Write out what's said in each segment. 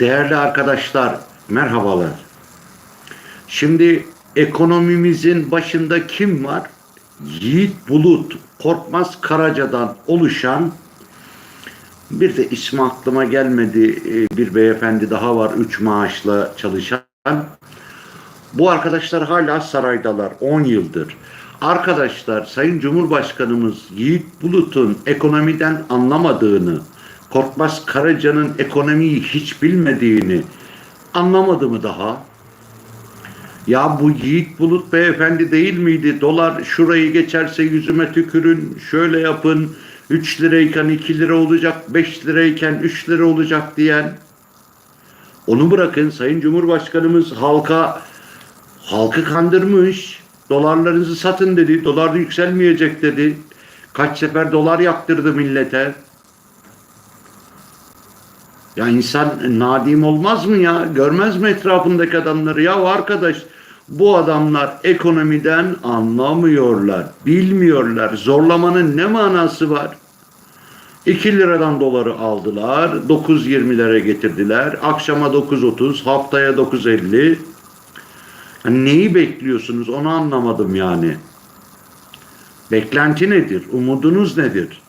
Değerli arkadaşlar, merhabalar. Şimdi ekonomimizin başında kim var? Yiğit Bulut, Korkmaz Karaca'dan oluşan bir de ismi aklıma gelmedi e, bir beyefendi daha var üç maaşla çalışan. Bu arkadaşlar hala saraydalar 10 yıldır. Arkadaşlar Sayın Cumhurbaşkanımız Yiğit Bulut'un ekonomiden anlamadığını, Korkmaz Karaca'nın ekonomiyi hiç bilmediğini anlamadı mı daha? Ya bu Yiğit Bulut beyefendi değil miydi? Dolar şurayı geçerse yüzüme tükürün, şöyle yapın, 3 lirayken 2 lira olacak, 5 lirayken 3 lira olacak diyen. Onu bırakın Sayın Cumhurbaşkanımız halka halkı kandırmış. Dolarlarınızı satın dedi. Dolar yükselmeyecek dedi. Kaç sefer dolar yaptırdı millete. Ya insan nadim olmaz mı ya? Görmez mi etrafındaki adamları? Ya arkadaş bu adamlar ekonomiden anlamıyorlar, bilmiyorlar. Zorlamanın ne manası var? 2 liradan doları aldılar, 9.20'lere getirdiler. Akşama 9.30, haftaya 9.50. Yani neyi bekliyorsunuz onu anlamadım yani. Beklenti nedir? Umudunuz nedir?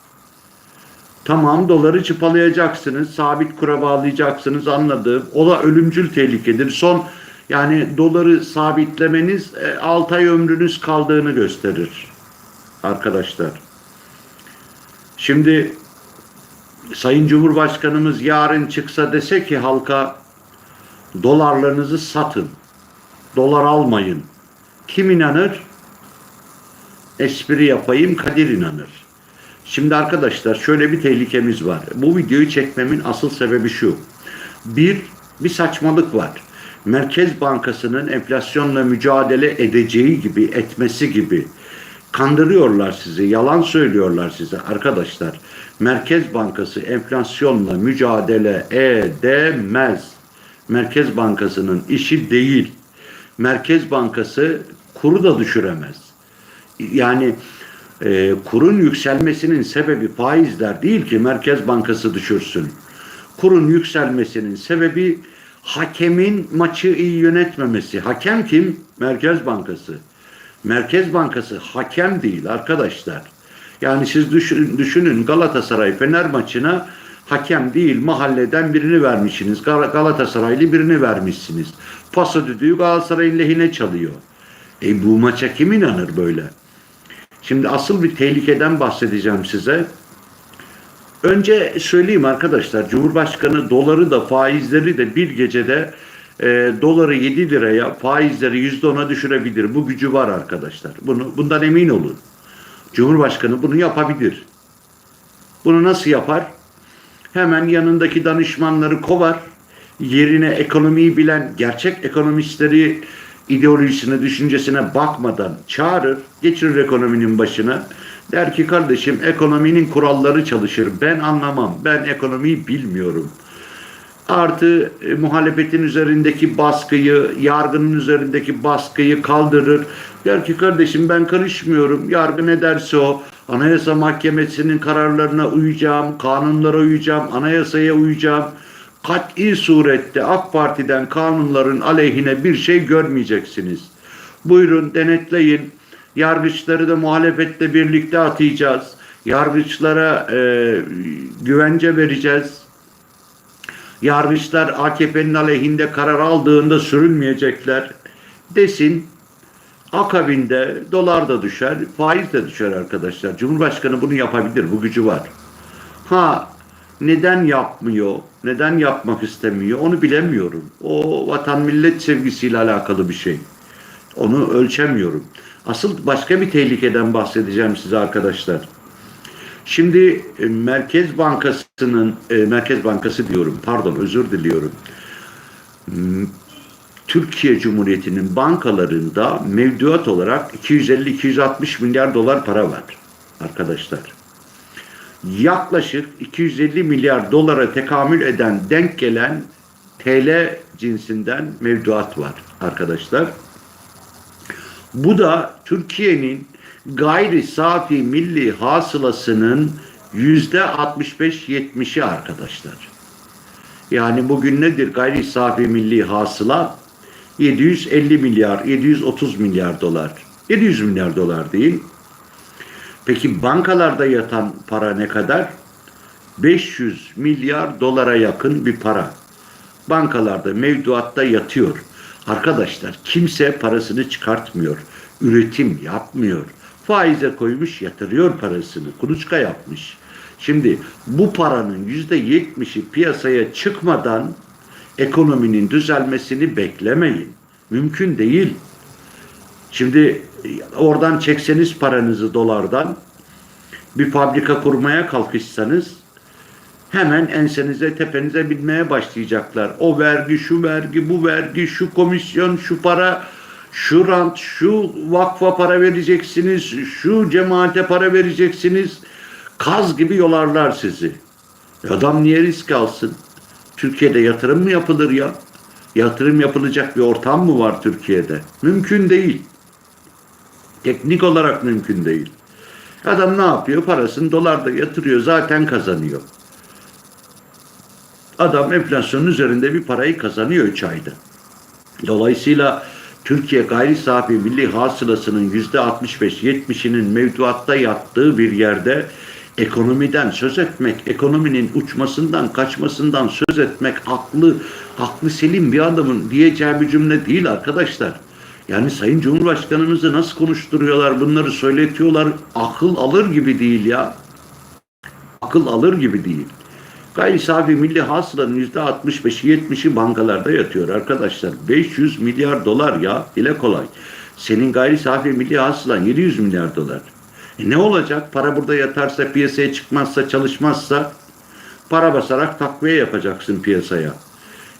Tamam doları çıpalayacaksınız, sabit kura bağlayacaksınız anladım. O da ölümcül tehlikedir. Son yani doları sabitlemeniz 6 ay ömrünüz kaldığını gösterir arkadaşlar. Şimdi Sayın Cumhurbaşkanımız yarın çıksa dese ki halka dolarlarınızı satın, dolar almayın. Kim inanır? Espri yapayım Kadir inanır. Şimdi arkadaşlar şöyle bir tehlikemiz var. Bu videoyu çekmemin asıl sebebi şu. Bir, bir saçmalık var. Merkez Bankası'nın enflasyonla mücadele edeceği gibi, etmesi gibi kandırıyorlar sizi, yalan söylüyorlar size arkadaşlar. Merkez Bankası enflasyonla mücadele edemez. Merkez Bankası'nın işi değil. Merkez Bankası kuru da düşüremez. Yani e, kurun yükselmesinin sebebi faizler değil ki Merkez Bankası düşürsün. Kurun yükselmesinin sebebi hakemin maçı iyi yönetmemesi. Hakem kim? Merkez Bankası. Merkez Bankası hakem değil arkadaşlar. Yani siz düşünün, düşünün Galatasaray Fener maçına hakem değil mahalleden birini vermişsiniz. Galatasaraylı birini vermişsiniz. Pası düdüğü Galatasaray'ın lehine çalıyor. E bu maça kim inanır böyle? Şimdi asıl bir tehlikeden bahsedeceğim size. Önce söyleyeyim arkadaşlar, Cumhurbaşkanı doları da faizleri de bir gecede e, doları 7 liraya, faizleri %10'a düşürebilir. Bu gücü var arkadaşlar. Bunu bundan emin olun. Cumhurbaşkanı bunu yapabilir. Bunu nasıl yapar? Hemen yanındaki danışmanları kovar. Yerine ekonomiyi bilen gerçek ekonomistleri ideolojisine, düşüncesine bakmadan çağırır, geçirir ekonominin başına. Der ki kardeşim ekonominin kuralları çalışır. Ben anlamam. Ben ekonomiyi bilmiyorum. Artı e, muhalefetin üzerindeki baskıyı, yargının üzerindeki baskıyı kaldırır. Der ki kardeşim ben karışmıyorum. Yargı ne derse o. Anayasa Mahkemesi'nin kararlarına uyacağım, kanunlara uyacağım, anayasaya uyacağım kat'i surette AK Parti'den kanunların aleyhine bir şey görmeyeceksiniz. Buyurun denetleyin. Yargıçları da muhalefetle birlikte atayacağız. Yargıçlara e, güvence vereceğiz. Yargıçlar AKP'nin aleyhinde karar aldığında sürülmeyecekler desin. Akabinde dolar da düşer, faiz de düşer arkadaşlar. Cumhurbaşkanı bunu yapabilir, bu gücü var. Ha neden yapmıyor, neden yapmak istemiyor onu bilemiyorum. O vatan millet sevgisiyle alakalı bir şey. Onu ölçemiyorum. Asıl başka bir tehlikeden bahsedeceğim size arkadaşlar. Şimdi e, Merkez Bankası'nın, e, Merkez Bankası diyorum, pardon özür diliyorum. Türkiye Cumhuriyeti'nin bankalarında mevduat olarak 250-260 milyar dolar para var arkadaşlar yaklaşık 250 milyar dolara tekamül eden denk gelen TL cinsinden mevduat var arkadaşlar. Bu da Türkiye'nin gayri safi milli hasılasının yüzde 65-70'i arkadaşlar. Yani bugün nedir gayri safi milli hasıla? 750 milyar, 730 milyar dolar. 700 milyar dolar değil. Peki bankalarda yatan para ne kadar? 500 milyar dolara yakın bir para. Bankalarda, mevduatta yatıyor. Arkadaşlar kimse parasını çıkartmıyor. Üretim yapmıyor. Faize koymuş yatırıyor parasını. Kuluçka yapmış. Şimdi bu paranın yüzde yetmişi piyasaya çıkmadan ekonominin düzelmesini beklemeyin. Mümkün değil. Şimdi oradan çekseniz paranızı dolardan bir fabrika kurmaya kalkışsanız hemen ensenize tepenize binmeye başlayacaklar. O vergi, şu vergi, bu vergi, şu komisyon, şu para, şu rant, şu vakfa para vereceksiniz, şu cemaate para vereceksiniz. Kaz gibi yolarlar sizi. Adam niye risk alsın? Türkiye'de yatırım mı yapılır ya? Yatırım yapılacak bir ortam mı var Türkiye'de? Mümkün değil. Teknik olarak mümkün değil. Adam ne yapıyor? Parasını dolarda yatırıyor. Zaten kazanıyor. Adam enflasyonun üzerinde bir parayı kazanıyor 3 ayda. Dolayısıyla Türkiye gayri safi milli hasılasının yüzde 65-70'inin mevduatta yattığı bir yerde ekonomiden söz etmek, ekonominin uçmasından, kaçmasından söz etmek aklı, aklı selim bir adamın diyeceği bir cümle değil arkadaşlar. Yani Sayın Cumhurbaşkanımızı nasıl konuşturuyorlar, bunları söyletiyorlar, akıl alır gibi değil ya. Akıl alır gibi değil. Gayri safi milli hasılanın yüzde 65'i 70'i bankalarda yatıyor arkadaşlar. 500 milyar dolar ya dile kolay. Senin gayri safi milli hasılan 700 milyar dolar. E ne olacak? Para burada yatarsa, piyasaya çıkmazsa, çalışmazsa para basarak takviye yapacaksın piyasaya.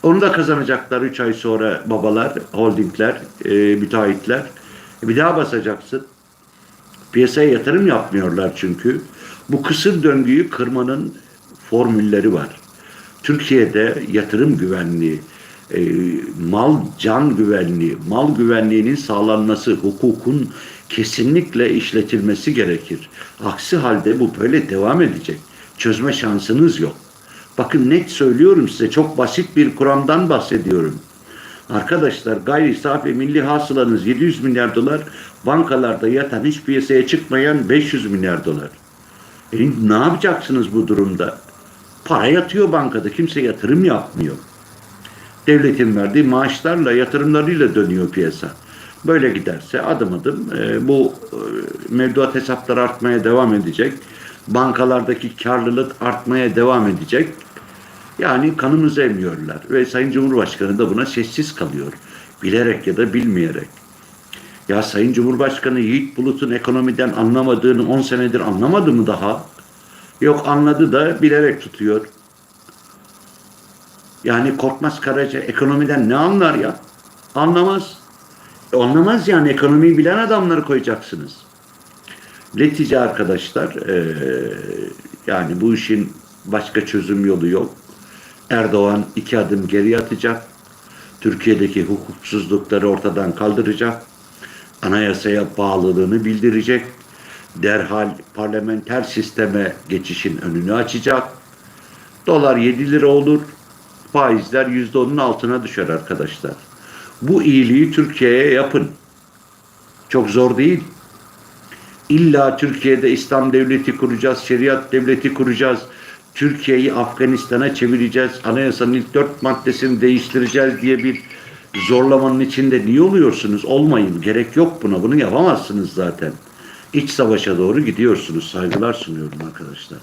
Onu da kazanacaklar 3 ay sonra babalar, holdingler, e, müteahhitler. E bir daha basacaksın. Piyasaya yatırım yapmıyorlar çünkü. Bu kısır döngüyü kırmanın formülleri var. Türkiye'de yatırım güvenliği, e, mal can güvenliği, mal güvenliğinin sağlanması, hukukun kesinlikle işletilmesi gerekir. Aksi halde bu böyle devam edecek. Çözme şansınız yok. Bakın net söylüyorum size çok basit bir kuramdan bahsediyorum. Arkadaşlar gayri safi milli hasılanız 700 milyar dolar, bankalarda yatan hiç piyasaya çıkmayan 500 milyar dolar. E, ne yapacaksınız bu durumda? Para yatıyor bankada, kimse yatırım yapmıyor. Devletin verdiği maaşlarla, yatırımlarıyla dönüyor piyasa. Böyle giderse adım adım e, bu e, mevduat hesapları artmaya devam edecek. Bankalardaki karlılık artmaya devam edecek. Yani kanımızı emiyorlar ve Sayın Cumhurbaşkanı da buna sessiz kalıyor. Bilerek ya da bilmeyerek. Ya Sayın Cumhurbaşkanı Yiğit Bulut'un ekonomiden anlamadığını 10 senedir anlamadı mı daha? Yok anladı da bilerek tutuyor. Yani Korkmaz Karaca ekonomiden ne anlar ya? Anlamaz. E, anlamaz yani ekonomiyi bilen adamları koyacaksınız. Netice arkadaşlar e, yani bu işin başka çözüm yolu yok. Erdoğan iki adım geri atacak. Türkiye'deki hukuksuzlukları ortadan kaldıracak. Anayasaya bağlılığını bildirecek. Derhal parlamenter sisteme geçişin önünü açacak. Dolar 7 lira olur. Faizler %10'un altına düşer arkadaşlar. Bu iyiliği Türkiye'ye yapın. Çok zor değil. İlla Türkiye'de İslam devleti kuracağız, şeriat devleti kuracağız. Türkiye'yi Afganistan'a çevireceğiz, anayasanın ilk dört maddesini değiştireceğiz diye bir zorlamanın içinde niye oluyorsunuz? Olmayın. Gerek yok buna. Bunu yapamazsınız zaten. İç savaşa doğru gidiyorsunuz. Saygılar sunuyorum arkadaşlar.